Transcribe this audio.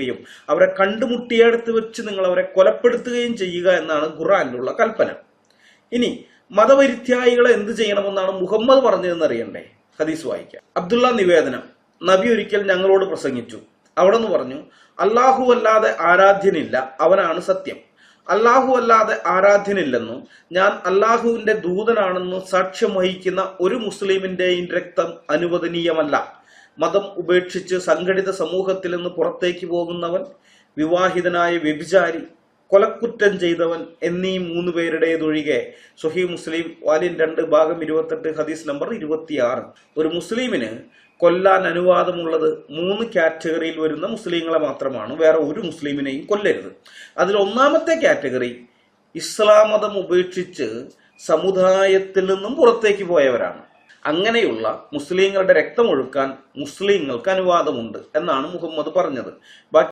ുകയും അവരെ കണ്ടുമുട്ടിയെടുത്ത് വെച്ച് നിങ്ങൾ അവരെ കൊലപ്പെടുത്തുകയും ചെയ്യുക എന്നാണ് ഖുറാനിലുള്ള കൽപ്പന. ഇനി മതപരിത്യായികളെ എന്ത് ചെയ്യണമെന്നാണ് മുഹമ്മദ് പറഞ്ഞതെന്ന് അറിയണ്ടേ ഹദീസ് വായിക്കാം. അബ്ദുള്ള നിവേദനം. നബി ഒരിക്കൽ ഞങ്ങളോട് പ്രസംഗിച്ചു. അവിടെ നിന്ന് പറഞ്ഞു അള്ളാഹു അല്ലാതെ ആരാധ്യനില്ല അവനാണ് സത്യം. അള്ളാഹു അല്ലാതെ ആരാധ്യനില്ലെന്നും ഞാൻ അള്ളാഹുവിന്റെ ദൂതനാണെന്നും സാക്ഷ്യം വഹിക്കുന്ന ഒരു മുസ്ലിമിന്റെയും രക്തം അനുവദനീയമല്ല. മതം ഉപേക്ഷിച്ച് സംഘടിത സമൂഹത്തിൽ നിന്ന് പുറത്തേക്ക് പോകുന്നവൻ വിവാഹിതനായ വ്യഭിചാരി കൊലക്കുറ്റം ചെയ്തവൻ എന്നീ മൂന്ന് പേരുടേതൊഴികെ സുഹി മുസ്ലിം വാലിൻ രണ്ട് ഭാഗം ഇരുപത്തെട്ട് ഹദീസ് നമ്പർ ഇരുപത്തിയാറ്. ഒരു മുസ്ലിമിന് കൊല്ലാൻ അനുവാദമുള്ളത് മൂന്ന് കാറ്റഗറിയിൽ വരുന്ന മുസ്ലിങ്ങളെ മാത്രമാണ്. വേറെ ഒരു മുസ്ലിമിനെയും കൊല്ലരുത്. അതിൽ ഒന്നാമത്തെ കാറ്റഗറി ഇസ്ലാം മതം ഉപേക്ഷിച്ച് സമുദായത്തിൽ നിന്നും പുറത്തേക്ക് പോയവരാണ്. അങ്ങനെയുള്ള മുസ്ലിങ്ങളുടെ രക്തമൊഴുക്കാൻ മുസ്ലിങ്ങൾക്ക് അനുവാദമുണ്ട് എന്നാണ് മുഹമ്മദ് പറഞ്ഞത്.